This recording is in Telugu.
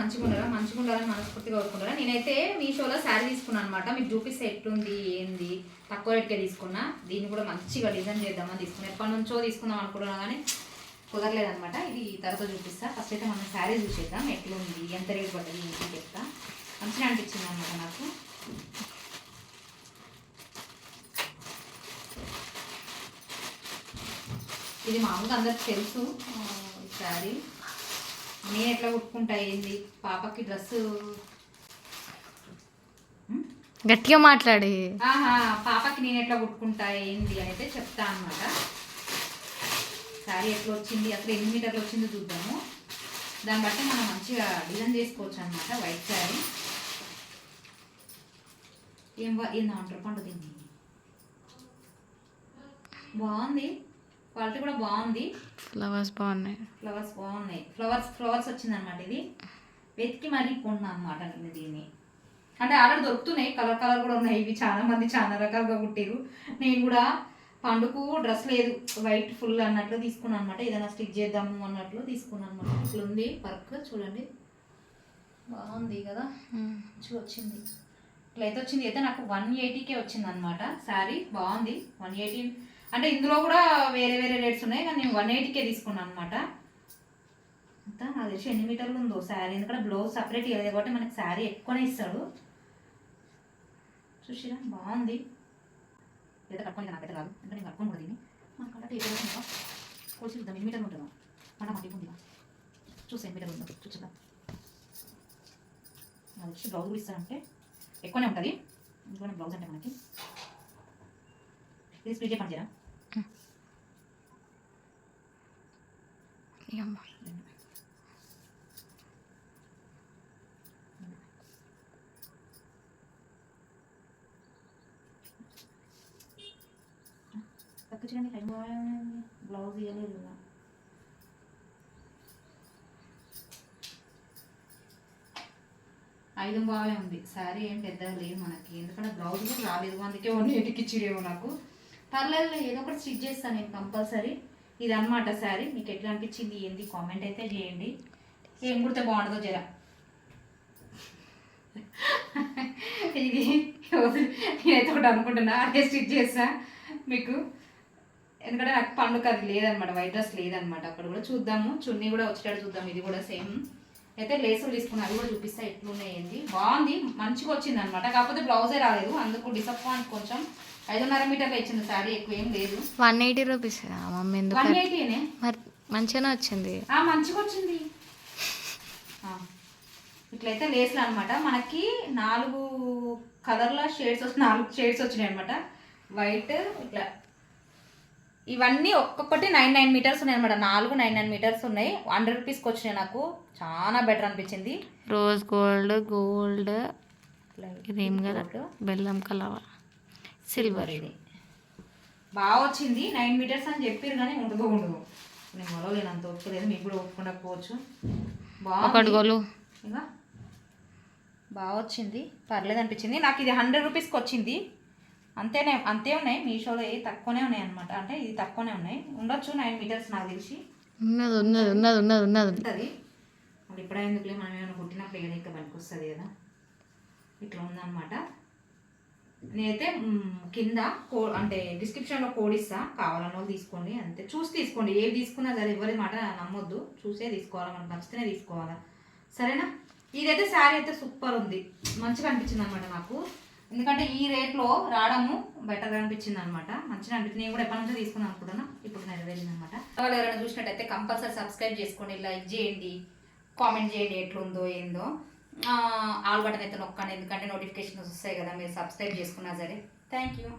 మంచిగా ఉండాలా మంచిగా ఉండాలని మనస్ఫూర్తిగా కోరుకుంటారా నేనైతే మీషోలో శారీ తీసుకున్నాను అనమాట మీకు చూపిస్తే ఎట్లుంది ఏంది? తక్కువ రేట్కే తీసుకున్నా. దీన్ని కూడా మంచిగా డిజైన్ చేద్దామని తీసుకున్నా. ఎప్పటి నుంచో తీసుకుందాం అనుకుంటున్నా కానీ కుదరలేదనమాట ఇది తర్వాత చూపిస్తా. ఫస్ట్ అయితే మనం శారీ చూసేద్దాం. ఎట్లుంది ఎంత రేట్ పడ్డది ఏంటి చెప్తా. మంచిగా అనిపించింది అనమాట నాకు. ఇది మామూలుగా అందరికి తెలుసు శారీ. నేను ఎట్లా కుట్టుకుంటా ఏంది? పాపకి డ్రెస్సు గట్టిగా మాట్లాడి. ఆహా పాపకి నేను ఎట్లా కుట్టుకుంటా ఏంది అయితే చెప్తా అనమాట శారీ ఎట్లా వచ్చింది? అసలు ఎన్ని మీటర్లు వచ్చిందో చూద్దాము. దాన్ని బట్టి మనం మంచిగా డిజైన్ చేసుకోవచ్చు అనమాట వైట్ శారీ ఏం ఏందా అంటారు పండు దీన్ని బాగుంది. క్వాలిటీ కూడా బాగుంది. ఫ్లవర్స్ బాగున్నాయి. ఫ్లవర్స్ బాగున్నాయి. ఫ్లవర్స్ ఫ్లవర్స్ వచ్చిందనమాట ఇది. వెతికి మరీ కొన్నా అనమాట నేను దీన్ని. అంటే ఆల్రెడీ దొరుకుతున్నాయి. కలర్ కలర్ కూడా ఉన్నాయి. ఇవి చాలా మంది చాలా రకాలుగా కుట్టారు నేను కూడా పండుకు డ్రెస్ లేదు. వైట్ ఫుల్ అన్నట్లు తీసుకున్నాను అనమాట ఏదైనా స్టిచ్ చేద్దాము అన్నట్లు తీసుకున్నాను అనమాట ఇట్లా ఉంది. వర్క్ చూడండి. బాగుంది కదా? మంచిగా వచ్చింది. ఇట్లయితే వచ్చింది. అయితే నాకు వన్ ఎయిటీకే వచ్చింది అనమాట శారీ బాగుంది. వన్ ఎయిటీ అంటే ఇందులో కూడా వేరే వేరే రేట్స్ ఉన్నాయి కానీ నేను వన్ ఎయిటీకే తీసుకున్నాను అనమాట అంతా నాకు తెలిసి ఎన్ని మీటర్లు ఉందో శారీ ఎందుకంటే బ్లౌజ్ సపరేట్ ఇవ్వలేదు కాబట్టి మనకి శారీ ఎక్కువనే ఇస్తాడు చూసిరా బాగుంది లేదా కట్టుకొని నాకైతే కాదు అంటే నేను కట్టుకొని కూడా దీన్ని మన కళ్ళ టేబుల్ ఉందా కొలిసి చూద్దాం ఎన్ని మీటర్లు ఉంటుందా మన మాకు ఉంది చూసి ఎన్ని మీటర్లు ఉందో చూద్దాం నాకు వచ్చి బ్లౌజ్ కూడా ఇస్తారంటే ఎక్కువనే ఉంటుంది ఇందులోనే బ్లౌజ్ అంటే మనకి ఇది స్ప్లిట్ పని చేయరా ఇయ్యమ్మ. తక్కువ టైం బ్లౌజ్ ఇవ్వలేదు కదా ఐదు బాగా ఉంది. శారీ ఏం పెద్దగా లేదు మనకి. ఎందుకంటే బ్లౌజ్ కూడా రాలేదు. అందుకే వన్ ఎయిట్కి ఇచ్చిరేమో నాకు. పర్లేదు ఏదో ఒకటి స్టిచ్ చేస్తాను నేను కంపల్సరీ ఇది అనమాట శారీ మీకు ఎట్లా అనిపించింది ఏంది? కామెంట్ అయితే చేయండి. ఏం కుడితే బాగుంటుందో జర. ఇది నేనైతే ఒకటి అనుకుంటున్నా. అదే స్టిచ్ చేస్తా మీకు. ఎందుకంటే నాకు పండుగ అది లేదనమాట వైట్ డ్రెస్ లేదనమాట అక్కడ కూడా చూద్దాము. చున్నీ కూడా వచ్చేటట్టు చూద్దాం ఇది కూడా సేమ్. అయితే లేసులు తీసుకున్నా అది కూడా చూపిస్తా ఎట్లున్నాయి ఏంది. బాగుంది. మంచిగా వచ్చింది అనమాట కాకపోతే బ్లౌజే రాలేదు. అందుకు డిసప్పాయింట్ కొంచెం. ఐదున్నర మీటర్లు ఇచ్చింది శారీ ఎక్కువ ఏం లేదు. వన్ ఎయిటీ రూపీస్ మమ్మీ ఎందుకు వన్ ఎయిటీనే మరి మంచిగానే వచ్చింది. ఆ, మంచిగా వచ్చింది. ఇట్లయితే లేస్లు అనమాట మనకి నాలుగు కలర్ల షేడ్స్ నాలుగు షేడ్స్ వచ్చినాయి అనమాట వైట్ ఇట్లా. ఇవన్నీ ఒక్కొక్కటి నైన్ నైన్ మీటర్స్ ఉన్నాయి అనమాట నాలుగు నైన్ నైన్ మీటర్స్ ఉన్నాయి. హండ్రెడ్ రూపీస్కి వచ్చినాయి నాకు. చాలా బెటర్ అనిపించింది. రోజ్ గోల్డ్ గోల్డ్ ఇదేం కదా. బెల్లం కలర్. సిల్వర్ ఇది. బాగా వచ్చింది. నైన్ మీటర్స్ అని చెప్పారు కానీ ఉండదు ఉండదు నేను మొలవలేను అంత ఒప్పుకోలేదు. మీకు కూడా బాగుంది. గోలు ఇంకా బాగా వచ్చింది. పర్లేదు అనిపించింది. నాకు ఇది హండ్రెడ్ రూపీస్కి వచ్చింది. అంతేనే అంతే ఉన్నాయి. మీషోలో ఏ తక్కువనే ఉన్నాయి అనమాట అంటే ఇది తక్కువనే ఉన్నాయి. ఉండొచ్చు నైన్ మీటర్స్ నాకు తెలిసి. ఉన్నది ఉన్నది ఉన్నది ఉన్నది ఉన్నది. ఉంటుంది మళ్ళీ ఇప్పుడే ఎందుకులే? మనం ఏమైనా కుట్టినప్పుడు ఏదైనా ఇంకా పనికి వస్తుంది కదా. ఇట్లా ఉందన్నమాట. నేనైతే కింద కో అంటే డిస్క్రిప్షన్లో కోడ్ ఇస్తా. కావాలని వాళ్ళు తీసుకోండి. అంతే. చూసి తీసుకోండి. ఏవి తీసుకున్నా సరే ఎవరి మాట నమ్మొద్దు. చూసే తీసుకోవాలా? మనకు నచ్చితేనే తీసుకోవాలా? సరేనా? ఇదైతే శారీ అయితే సూపర్ ఉంది. మంచిగా అనిపించింది అనమాట నాకు. ఎందుకంటే ఈ రేట్లో రావడము బెటర్గా అనిపించింది అనమాట మంచిగా అనిపించింది. నేను కూడా ఎప్పటి నుంచో తీసుకుందాం అనుకుంటున్నా. ఇప్పుడు నెరవేరింది అనమాట వాళ్ళు ఎవరైనా చూసినట్టయితే కంపల్సరీ సబ్స్క్రైబ్ చేసుకోండి. లైక్ చేయండి. కామెంట్ చేయండి ఎట్లుందో ఏందో. ఆల్ బటన్ అయితే నొక్కండి ఎందుకంటే నోటిఫికేషన్స్ వస్తాయి కదా మీరు సబ్స్క్రైబ్ చేసుకున్నా సరే. Thank you